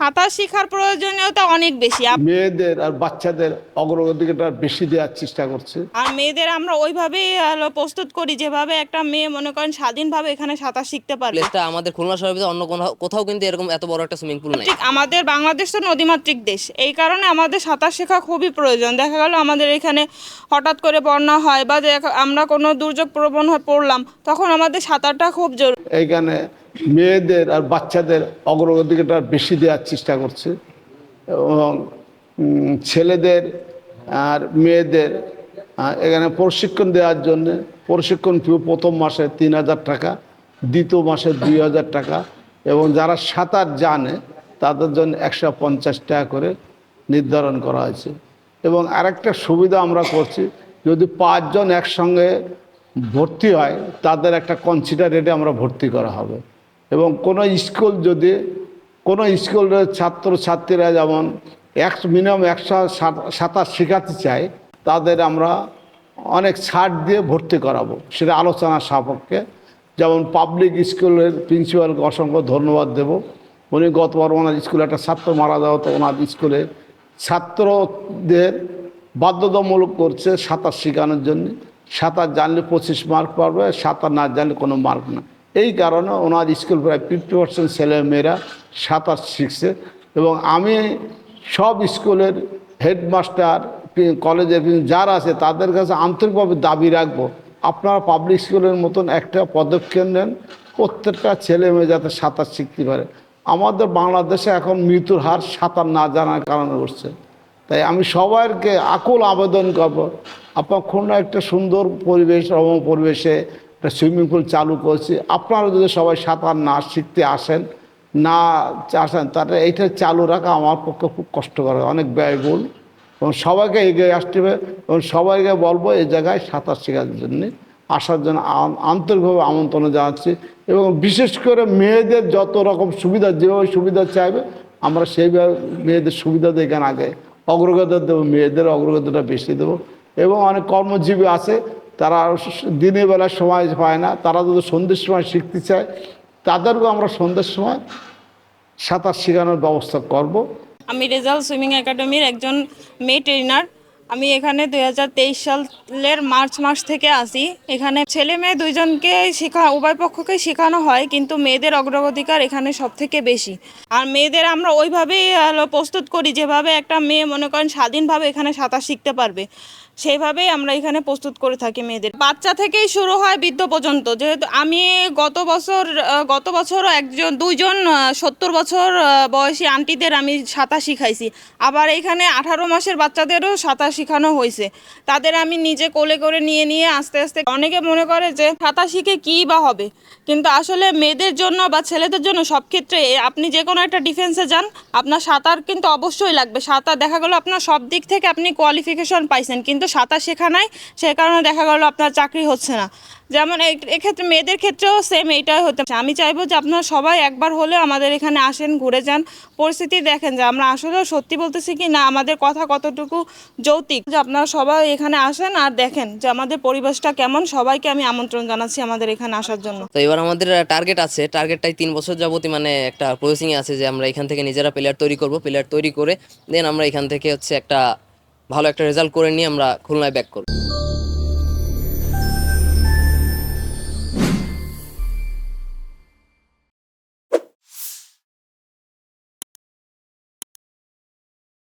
সাঁতার শেখার প্রয়োজনীয়তা অনেক বেশি। মেয়েদের আর বাচ্চাদের অগ্রগতিটা বেশি দেওয়ার চেষ্টা করছে। আর মেয়েদের আমরা ওইভাবেই প্রস্তুত করি যেভাবে একটা মেয়ে মনে করেন স্বাধীনভাবে এখানে সাঁতার শিখতে পারবে প্লেসটা আমাদের খুলনা শহরের ভিতরে অন্য কোথাও কোথাও কিন্তু এরকম এত বড় একটা সুইমিং পুল নাই। ঠিক আমাদের বাংলাদেশ তো নদীমাতৃক দেশ। এই কারণে আমাদের সাঁতার শেখা খুবই প্রয়োজন। দেখা গেল আমাদের এখানে হঠাৎ করে বন্যা হয় বা দেখা- আমরা কোনো দুর্যোগ প্রবণ হয়ে পড়লাম তখন আমাদের সাঁতারটা খুব জরুরি। এইখানে মেয়েদের আর বাচ্চাদের অগ্রগতিটা বেশি দেওয়ার চেষ্টা করছে এবং ছেলেদের আর মেয়েদের এখানে প্রশিক্ষণ দেওয়ার জন্য, প্রশিক্ষণ ফি প্রথম মাসে তিন হাজার টাকা, দ্বিতীয় মাসে দুই হাজার টাকা এবং যারা সাঁতার জানে তাদের জন্য একশো পঞ্চাশ টাকা করে নির্ধারণ করা হয়েছে। এবং আরেকটা সুবিধা আমরা করছি, যদি পাঁচজন একসঙ্গে ভর্তি হয়, তাদের একটা কনসিডার রেটে আমরা ভর্তি করা হবে। এবং কোনো স্কুল যদি, কোনো স্কুলের ছাত্র ছাত্রীরা যেমন এক মিনিমাম একশো সাঁতার শেখাতে চায়, তাদের আমরা অনেক ছাড় দিয়ে ভর্তি করাবো। সেটা আলোচনা সাপেক্ষে। যেমন পাবলিক স্কুলের প্রিন্সিপালকে অসংখ্য ধন্যবাদ দেব। উনি গতবার ওনার স্কুলে একটা ছাত্র মারা যাওয়া তো ওনার স্কুলে ছাত্রদের বাধ্যতামূলক করছে সাঁতার শেখানোর জন্য। সাঁতার জানলে পঁচিশ মার্ক পাবে, সাঁতার না জানলে কোনো মার্ক না এই কারণে ওনার স্কুল প্রায় ফিফটি পার্সেন্ট ছেলেমেয়েরা সাঁতার শিখছে এবং আমি সব স্কুলের হেডমাস্টার কলেজের যারা আছে, তাদের কাছে আন্তরিকভাবে দাবি রাখব, আপনারা পাবলিক স্কুলের মতন একটা পদক্ষেপ নেন, প্রত্যেকটা ছেলে মেয়ে যাতে সাঁতার শিখতে পারে। আমাদের বাংলাদেশে এখন মৃত্যুর হার সাঁতার না জানার কারণে উঠছে তাই আমি সবাইকে আকুল আবেদন করব, আপনার খুলনা একটা সুন্দর পরিবেশ রম পরিবেশে একটা সুইমিং পুল চালু করছি। আপনারা যদি সবাই সাঁতার না শিখতে আসেন, না আসেন, তাহলে এইটা চালু রাখা আমার পক্ষে খুব কষ্টকর অনেক ব্যয়বহুল। এবং সবাইকে এগিয়ে আসতে হবে এবং সবাইকে বলব এই জায়গায় সাঁতার শেখার জন্যে আসার জন্য আন্তরিকভাবে আমন্ত্রণ জানাচ্ছি এবং বিশেষ করে মেয়েদের যত রকম সুবিধা, যেভাবে সুবিধা চাইবে, আমরা সেইভাবে মেয়েদের সুবিধা দেখেন আগে। অগ্রগতি দেবো, মেয়েদের অগ্রগতিটা বেশি দেবো। এবং অনেক কর্মজীবী আছে তারা দিনের বেলা সময় পায় না, তারা যদি সন্ধ্যের সময় শিখতে চায়, তাদেরকেও আমরা সন্ধ্যের সময় সাঁতার শেখানোর ব্যবস্থা করব। আমি রেজাল্ট সুইমিং একাডেমির একজন মেয়ে ট্রেনার আমি এখানে দুই হাজার তেইশ সালের মার্চ মাস থেকে আসি এখানে ছেলে মেয়ে দুইজনকে শেখা, উভয় পক্ষকে শেখানো হয়, কিন্তু মেয়েদের অগ্রগতিকার এখানে সব থেকে বেশি। আর মেয়েদের আমরা ওইভাবেই প্রস্তুত করি যেভাবে একটা মেয়ে মনে করেন স্বাধীনভাবে এখানে সাঁতার শিখতে পারবে, সেইভাবেই আমরা এখানে প্রস্তুত করে থাকি মেয়েদের। বাচ্চা থেকেই শুরু হয় বৃদ্ধ পর্যন্ত। যেহেতু আমি গত বছর গত বছরও একজন, দুইজন সত্তর বছর বয়সী আন্টিদের আমি সাঁতার শিখাইছি। আবার এখানে আঠারো মাসের বাচ্চাদেরও সাঁতার শেখানো হয়েছে। তাদের আমি নিজে কোলে করে নিয়ে নিয়ে আস্তে আস্তে অনেকে মনে করে যে সাঁতার শিখে কী বা হবে। কিন্তু আসলে মেয়েদের জন্য বা ছেলেদের জন্য সব ক্ষেত্রে আপনি যে কোনো একটা ডিফেন্সে যান, আপনার সাঁতার কিন্তু অবশ্যই লাগবে। সাঁতার দেখা গেলো আপনার সব দিক থেকে আপনি কোয়ালিফিকেশন পাইছেন, কিন্তু সাঁতার শেখা নাই, সে কারণে দেখা গেলো আপনার চাকরি হচ্ছে না। যেমন এক্ষেত্রে মেয়েদের ক্ষেত্রেও সেম এইটাই হতে। আমি চাইব যে আপনারা সবাই একবার হলেও আমাদের এখানে আসেন, ঘুরে যান। পরিস্থিতি দেখেন যে আমরা আসলেও সত্যি বলতেছি কি না, আমাদের কথা কতটুকু যৌতিক যে আপনারা সবাই এখানে আসেন আর দেখেন যে আমাদের পরিবেশটা কেমন। সবাইকে আমি আমন্ত্রণ জানাচ্ছি আমাদের এখানে আসার জন্য। তো এবার আমাদের টার্গেট আছে। টার্গেটটাই তিন বছর যাবতই মানে একটা প্রসেসিংয়ে আছে যে আমরা এখান থেকে নিজেরা প্লেয়ার তৈরি করব। প্লেয়ার তৈরি করে দেন আমরা এখান থেকে হচ্ছে একটা ভালো একটা রেজাল্ট করে নিয়ে আমরা খুলনায় ব্যাক করব।